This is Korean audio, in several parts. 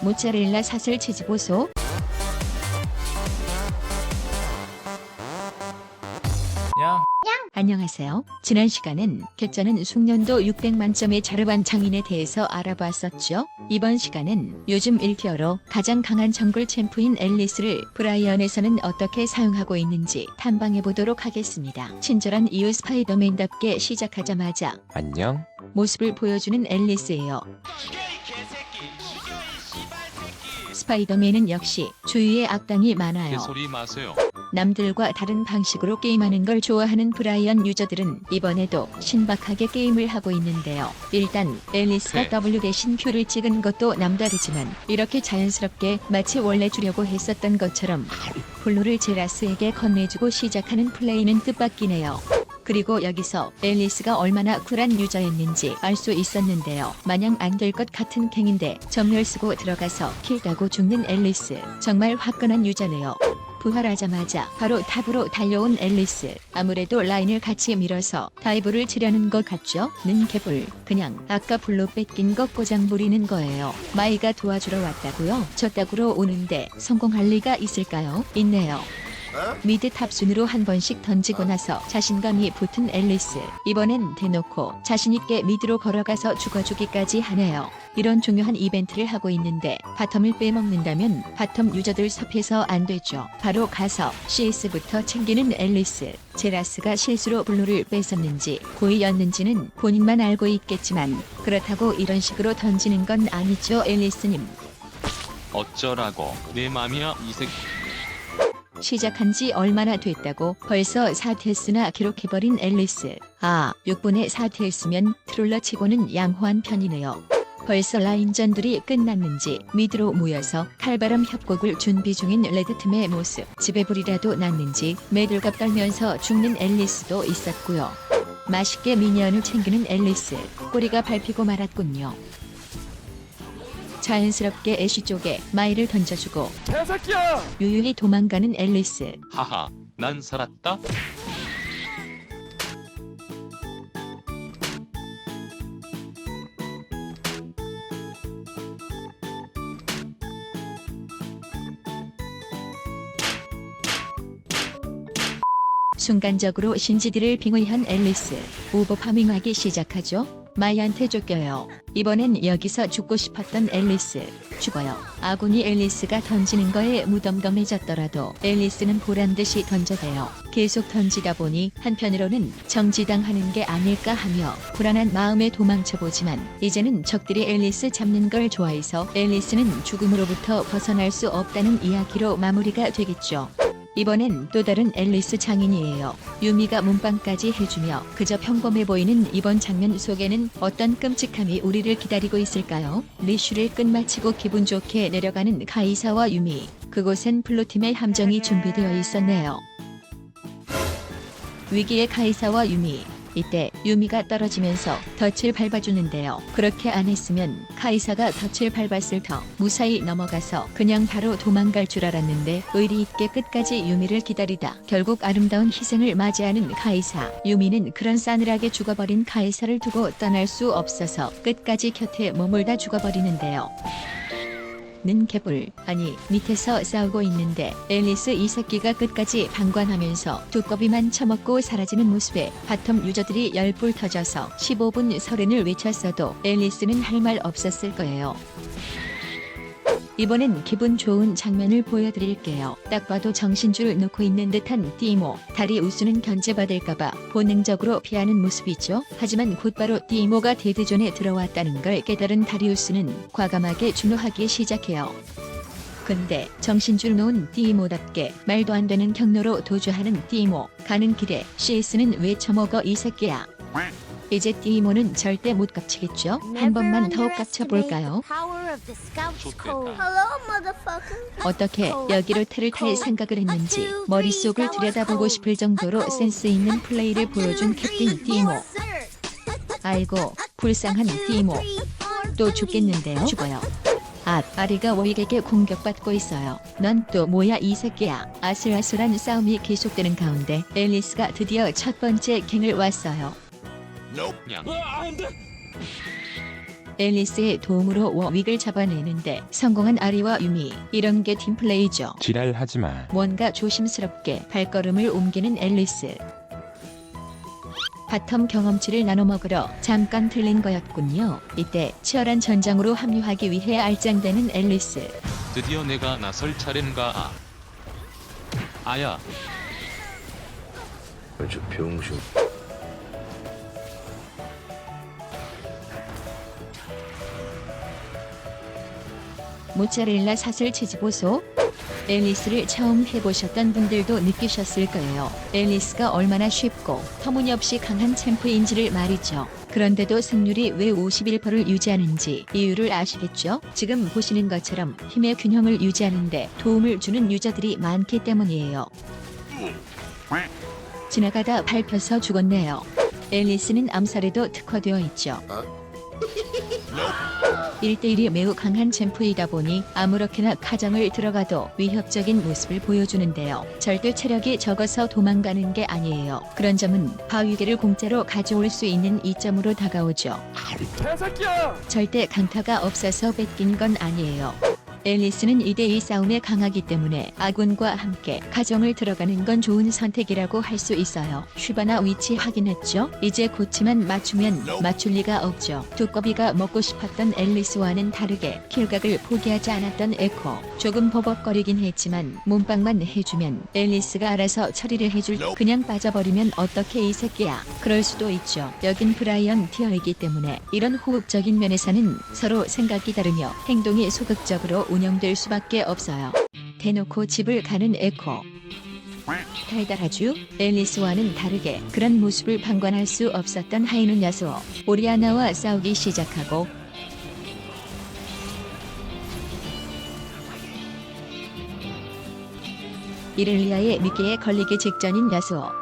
모짜렐라 사슬 치즈 보소. 야 안녕하세요. 지난 시간엔 개쩌는 숙련도 600만 점의 자르반 장인에 대해서 알아봤었죠. 이번 시간은 요즘 1티어로 가장 강한 정글 챔프인 앨리스를 브라이언에서는 어떻게 사용하고 있는지 탐방해 보도록 하겠습니다. 친절한 이웃 스파이더맨답게 시작하자마자 안녕 모습을 보여주는 앨리스예요. 스파이더맨은 역시 주위에 악당이 많아요. 개소리 마세요. 남들과 다른 방식으로 게임하는 걸 좋아하는 브라이언 유저들은 이번에도 신박하게 게임을 하고 있는데요. 일단 앨리스가 네. W 대신 Q를 찍은 것도 남다르지만 이렇게 자연스럽게 마치 원래 주려고 했었던 것처럼 블루를 제라스에게 건네주고 시작하는 플레이는 뜻밖이네요. 그리고 여기서 앨리스가 얼마나 쿨한 유저였는지 알 수 있었는데요. 마냥 안 될 것 같은 갱인데 전멸 쓰고 들어가서 킬 따고 죽는 앨리스. 정말 화끈한 유저네요. 부활하자마자 바로 탑으로 달려온 앨리스. 아무래도 라인을 같이 밀어서 다이브를 치려는 것 같죠? 는 개불. 그냥 아까 불로 뺏긴 것 고장 부리는 거예요. 마이가 도와주러 왔다고요? 저 딱으로 오는데 성공할 리가 있을까요? 있네요. 미드 탑순으로 한 번씩 던지고 나서 자신감이 붙은 앨리스. 이번엔 대놓고 자신있게 미드로 걸어가서 죽어주기까지 하네요. 이런 중요한 이벤트를 하고 있는데 바텀을 빼먹는다면 바텀 유저들 섭해서 안 되죠. 바로 가서 CS부터 챙기는 앨리스. 제라스가 실수로 블루를 뺏었는지 고의였는지는 본인만 알고 있겠지만 그렇다고 이런 식으로 던지는 건 아니죠 앨리스님. 어쩌라고 내 맘이야 이 새끼. 시작한 지 얼마나 됐다고 벌써 4테스나 기록해버린 앨리스. 아, 6분의 4테스면 트롤러 치고는 양호한 편이네요. 벌써 라인전들이 끝났는지 미드로 모여서 칼바람 협곡을 준비 중인 레드팀의 모습. 집에 불이라도 났는지 매들갑 떨면서 죽는 앨리스도 있었고요. 맛있게 미니언을 챙기는 앨리스. 꼬리가 밟히고 말았군요. 자연스럽게 애쉬 쪽에 마이를 던져주고 개새끼야 유유히 도망가는 앨리스. 하하 난 살았다. 순간적으로 신지디를 빙의한 앨리스. 오버 파밍하기 시작하죠. 마이한테 쫓겨요. 이번엔 여기서 죽고 싶었던 앨리스. 죽어요. 아군이 앨리스가 던지는 거에 무덤덤해졌더라도 앨리스는 보란듯이 던져대요. 계속 던지다 보니 한편으로는 정지당하는 게 아닐까 하며 불안한 마음에 도망쳐보지만 이제는 적들이 앨리스 잡는 걸 좋아해서 앨리스는 죽음으로부터 벗어날 수 없다는 이야기로 마무리가 되겠죠. 이번엔 또 다른 앨리스 장인이에요. 유미가 몸빵까지 해주며 그저 평범해 보이는 이번 장면 속에는 어떤 끔찍함이 우리를 기다리고 있을까요? 리슈를 끝마치고 기분 좋게 내려가는 카이사와 유미. 그곳엔 플로팀의 함정이 준비되어 있었네요. 위기의 카이사와 유미. 이때 유미가 떨어지면서 덫을 밟아주는데요. 그렇게 안 했으면 카이사가 덫을 밟았을 터 무사히 넘어가서 그냥 바로 도망갈 줄 알았는데 의리 있게 끝까지 유미를 기다리다 결국 아름다운 희생을 맞이하는 카이사. 유미는 그런 싸늘하게 죽어버린 카이사를 두고 떠날 수 없어서 끝까지 곁에 머물다 죽어버리는데요. 는 개불 아니 밑에서 싸우고 있는데 앨리스 이 새끼가 끝까지 방관하면서 두꺼비만 처먹고 사라지는 모습에 바텀 유저들이 열불 터져서 15분 설엔을 외쳤어도 앨리스는 할 말 없었을 거예요. 이번엔 기분 좋은 장면을 보여드릴게요. 딱 봐도 정신줄 놓고 있는 듯한 띠모. 다리 우수는 견제받을까봐 본능적으로 피하는 모습이죠. 하지만 곧바로 띠모가 데드존에 들어왔다는 걸 깨달은 다리우스는 과감하게 준호하기 시작해요. 근데 정신줄 놓은 띠모답게 말도 안 되는 경로로 도주하는 띠모. 가는 길에 CS는 왜 처먹어 이 새끼야. 이제 띠모는 절대 못 깝치겠죠? 한 번만 더 깝쳐볼까요? 어떻게 여기로 테를 탈 생각을 했는지 머릿속을 들여다보고 싶을 정도로 센스 있는 플레이를 보여준 캡틴 띠모. 아이고 불쌍한 띠모. 또 죽겠는데요. 죽어요. 아, 아리가 워익에게 공격받고 있어요. 넌 또 뭐야 이 새끼야. 아슬아슬한 싸움이 계속되는 가운데 앨리스가 드디어 첫 번째 갱을 왔어요. 냥 앨리스의 도움으로 워윅을 잡아내는데 성공한 아리와 유미. 이런 게 팀플레이죠. 지랄하지 마. 뭔가 조심스럽게 발걸음을 옮기는 앨리스. 바텀 경험치를 나눠 먹으러 잠깐 들린 거였군요. 이때 치열한 전장으로 합류하기 위해 알짱대는 앨리스. 드디어 내가 나설 차례인가 아. 아야 아주 병신. 모짜렐라 사슬 채집보소 앨리스를 처음 해보셨던 분들도 느끼셨을 거예요. 앨리스가 얼마나 쉽고 터무니없이 강한 챔프인지를 말이죠. 그런데도 승률이 왜 51%를 유지하는지 이유를 아시겠죠? 지금 보시는 것처럼 힘의 균형을 유지하는데 도움을 주는 유저들이 많기 때문이에요. 지나가다 밟혀서 죽었네요. 앨리스는 암살에도 특화되어 있죠. 1대1이 매우 강한 챔프이다 보니 아무렇게나 가정을 들어가도 위협적인 모습을 보여주는데요. 절대 체력이 적어서 도망가는 게 아니에요. 그런 점은 바위개를 공짜로 가져올 수 있는 이점으로 다가오죠. 개새끼야! 절대 강타가 없어서 뺏긴 건 아니에요. 앨리스는 2대2 싸움에 강하기 때문에 아군과 함께 가정을 들어가는 건 좋은 선택이라고 할 수 있어요. 슈바나 위치 확인했죠? 이제 고치만 맞추면 맞출 리가 없죠. 두꺼비가 먹고 싶었던 앨리스와는 다르게 킬각을 포기하지 않았던 에코. 조금 버벅거리긴 했지만 몸빵만 해주면 앨리스가 알아서 처리를 해줄 그냥 빠져버리면 어떻게 이 새끼야. 그럴 수도 있죠. 여긴 브라이언 티어이기 때문에 이런 호흡적인 면에서는 서로 생각이 다르며 행동이 소극적으로 운영될 수밖에 없어요. 대놓고 집을 가는 에코. 달달하죠? 앨리스와는 다르게 그런 모습을 방관할 수 없었던 하이눈 야수어. 오리아나와 싸우기 시작하고 이렐리아의 미끼에 걸리기 직전인 야수어.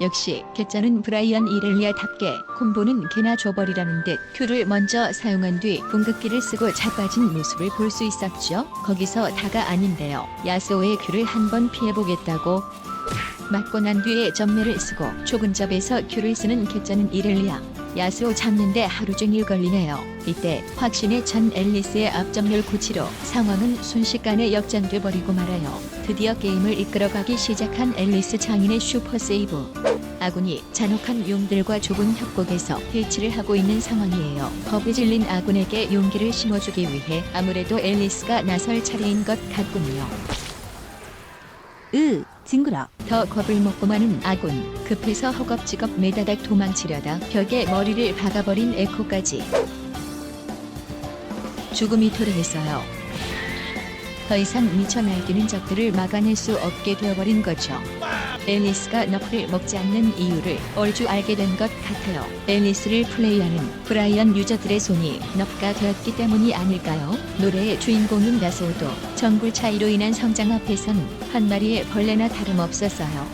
역시 개짜는 브라이언 이렐리아답게 콤보는 개나 줘버리라는 듯 큐를 먼저 사용한 뒤 궁극기를 쓰고 자빠진 모습을 볼 수 있었죠. 거기서 다가 아닌데요. 야스오의 큐를 한번 피해보겠다고 맞고 난 뒤에 전멸을 쓰고 초근접에서 큐를 쓰는 개짜는 이렐리아. 야스오 잡는데 하루 종일 걸리네요. 이때 확신에 찬 앨리스의 앞전멸 고치로 상황은 순식간에 역전돼 버리고 말아요. 드디어 게임을 이끌어가기 시작한 앨리스 장인의 슈퍼 세이브. 아군이 잔혹한 용들과 좁은 협곡에서 대치를 하고 있는 상황이에요. 겁에 질린 아군에게 용기를 심어주기 위해 아무래도 앨리스가 나설 차례인 것 같군요. 으, 징그러. 더 겁을 먹고 마는 아군. 급해서 허겁지겁 매다닥 도망치려다 벽에 머리를 박아버린 에코까지. 죽음이 도래했어요. 더 이상 미쳐 날뛰는 적들을 막아낼 수 없게 되어버린 거죠. 앨리스가 너프를 먹지 않는 이유를 얼추 알게 된 것 같아요. 앨리스를 플레이하는 브라이언 유저들의 손이 너프가 되었기 때문이 아닐까요? 노래의 주인공인 야소도 정글 차이로 인한 성장 앞에선 한 마리의 벌레나 다름없었어요.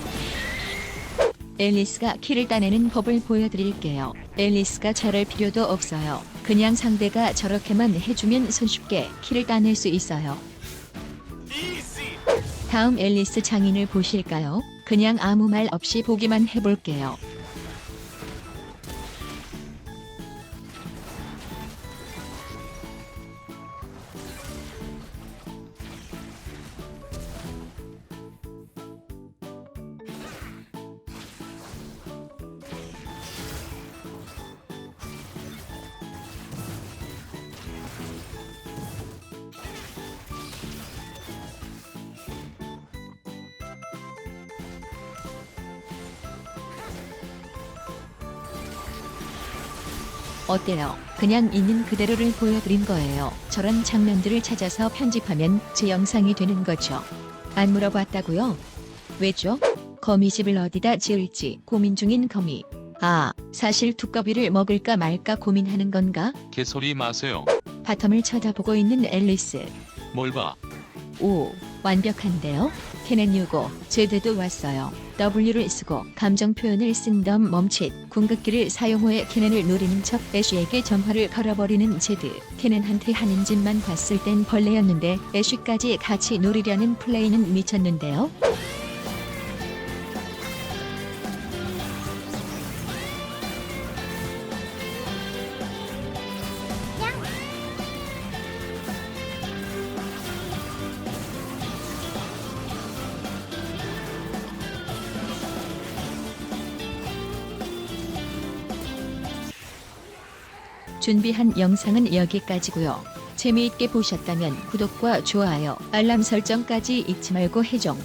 앨리스가 키를 따내는 법을 보여드릴게요. 앨리스가 잘할 필요도 없어요. 그냥 상대가 저렇게만 해주면 손쉽게 키를 따낼 수 있어요. 다음 앨리스 장인을 보실까요? 그냥 아무 말 없이 보기만 해볼게요. 어때요? 그냥 있는 그대로를 보여드린 거예요. 저런 장면들을 찾아서 편집하면 제 영상이 되는 거죠. 안 물어봤다고요? 왜죠? 거미집을 어디다 지을지 고민 중인 거미. 아, 사실 두꺼비를 먹을까 말까 고민하는 건가? 개소리 마세요 바텀을 쳐다보고 있는 앨리스. 뭘 봐. 오, 완벽한데요? 케넨 유고, 제드도 왔어요. W를 쓰고 감정 표현을 쓴 덤 멈칫, 궁극기를 사용 후에 케넨을 노리는 척 애쉬에게 전화를 걸어버리는 제드. 케넨한테 하는 짓만 봤을 땐 벌레였는데 애쉬까지 같이 노리려는 플레이는 미쳤는데요? 준비한 영상은 여기까지고요. 재미있게 보셨다면 구독과 좋아요, 알람 설정까지 잊지 말고 해줘.